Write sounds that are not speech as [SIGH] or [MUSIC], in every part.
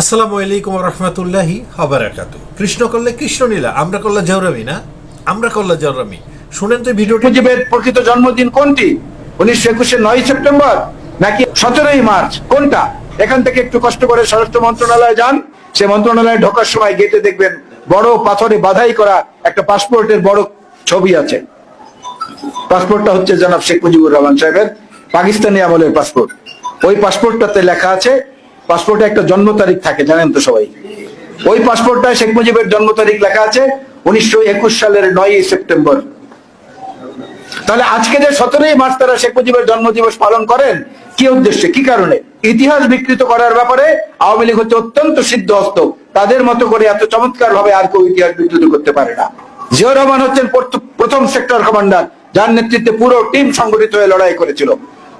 আসসালামু আলাইকুম রহমতুল্লাহি হাবারাকাতু কৃষ্ণ করলে কৃষ্ণ নীলা আমরা করলে জৌরামি না? আমরা করলে জৌরামি শুনেন তো ভিডিওটি। মুজিবের প্রকৃত জন্মদিন কোনটি? উনিশশো একুশের নয় সেপ্টেম্বর নাকি সতেরোই মার্চ? কোনটা? এখান থেকে একটু কষ্ট করে স্বরাষ্ট্র মন্ত্রণালয়ে যান। সে মন্ত্রণালয়ে ঢোকার সময় গেটে দেখবেন বড় পাথরে বাধাই করা একটা পাসপোর্টের বড় ছবি আছে। পাসপোর্টটা হচ্ছে জনাব শেখ মুজিবুর রহমান সাহেবের পাকিস্তানি আমলের পাসপোর্ট। ওই পাসপোর্টটাতে লেখা আছে পাসপোর্টে একটা জন্ম তারিখ থাকে, জানেন তো সবাই। ওই পাসপোর্টটায় শেখ মুজিবের জন্ম তারিখ লেখা আছে উনিশশো একুশ সালের নয়ই সেপ্টেম্বর। তাহলে আজকে যে সতেরোই মার্চ তারা শেখ মুজিবের জন্মদিবস পালন করেন, কি উদ্দেশ্যে, কি কারণে? ইতিহাস বিকৃত করার ব্যাপারে আওয়ামী লীগ হচ্ছে অত্যন্ত সিদ্ধহস্ত। তাদের মতো করে এত চমৎকার ভাবে আর কেউ ইতিহাস বিকৃত করতে পারে না। জিয়াউর রহমান হচ্ছেন প্রথম সেক্টর কমান্ডার, যার নেতৃত্বে পুরো টিম সংগঠিত হয়ে লড়াই করেছিল।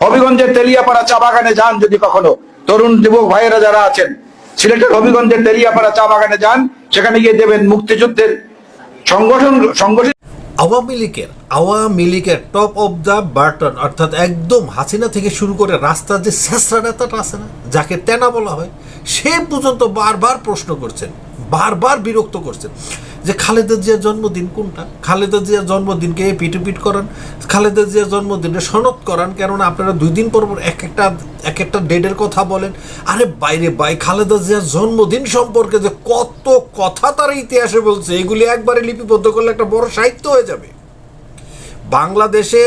হবিগঞ্জের তেলিয়াপাড়া চা বাগানে যান যদি কখনো তরুণ যুবক ভাইয়েরা যারা আছেন, সিলেটের হবিগঞ্জের তেলিয়াপাড়া চা বাগানে যান, সেখানে গিয়ে দেবেন মুক্তিযুদ্ধের সংগঠন, সংগঠিত আওয়ামী লীগের আওয়ামী লীগের টপ অফ দ্য বার্টন অর্থাৎ একদম হাসিনা থেকে শুরু করে রাস্তার যে শেষরা নেতাটা আছে না, যাকে তেনা বলা হয়, সে পর্যন্ত বারবার প্রশ্ন করছেন, বারবার বিরক্ত করছেন। যে খালেদা জিয়ার জন্মদিন কোনটা? খালেদা জিয়ার জন্মদিনকে পিটু পিট করান। খালেদা জিয়ার জন্মদিনে সনদ করান, কেননা আপনারা দুই দিন পর পর এক একটা এক একটা ডেটের কথা বলেন। আরে বাইরে বাই খালেদা জিয়ার জন্মদিন সম্পর্কে যে কত কথা তার ইতিহাসে বলছে, এগুলি একবারে লিপিবদ্ধ করলে একটা বড় সাহিত্য হয়ে যাবে। বাংলাদেশে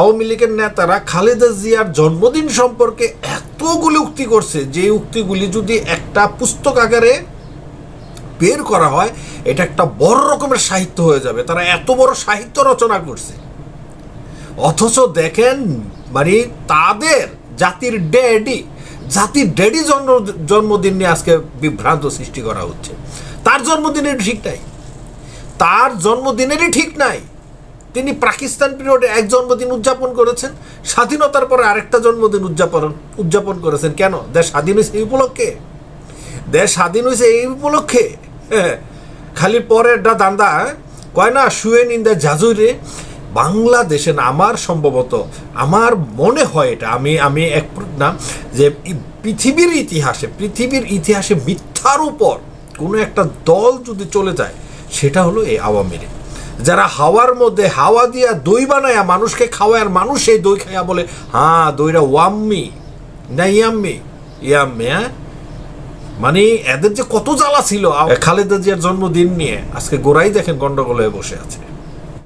আওয়ামী লীগের নেতারা খালেদা জিয়ার জন্মদিন সম্পর্কে এতগুলি উক্তি করছে যে উক্তিগুলি যদি একটা পুস্তক আকারে বের করা হয়, এটা একটা বড় রকমের সাহিত্য হয়ে যাবে। তারা এত বড় সাহিত্য রচনা করছে। অথচ দেখেন মানে তাদের জাতির ড্যাডি জাতির ড্যাডি জন্ম, জন্মদিন নিয়ে আজকে বিভ্রান্ত সৃষ্টি করা হচ্ছে। তার জন্মদিনের ঠিক নাই। তার জন্মদিনেরই ঠিক নাই। তিনি পাকিস্তান পিরিয়ডে এক জন্মদিন উদযাপন করেছেন, স্বাধীনতার পরে আরেকটা জন্মদিন উদযাপন উদযাপন করেছেন। কেন? দেশ স্বাধীন হয়েছে এই উপলক্ষে। দেশ স্বাধীন হয়েছে এই উপলক্ষে। [LAUGHS] খালি পরের ডা দান্দা হ্যাঁ? কয় না, শুয়ে নিন্দা জাজুরে, বাংলাদেশে না, আমার সম্ভবত, আমার মনে হয় এটা, আমি আমি এক না, যে পৃথিবীর ইতিহাসে পৃথিবীর ইতিহাসে মিথ্যার উপর কোনো একটা দল যদি চলে যায়, সেটা হলো এই আওয়ামী লীগ যারা হাওয়ার মধ্যে হাওয়া দিয়া দই বানায়া মানুষকে খাওয়ায়, আর মানুষ সেই দই খাইয়া বলে হ্যাঁ দইটা ওয়াম্মি, না ইয়াম্মি ইয়াম্মি হ্যাঁ মানে এদের যে কত জ্বালা ছিল। খালেদা জিয়ার জন্মদিন নিয়ে। আজকে গোড়াই দেখেন গন্ডগোল হয়ে বসে আছে।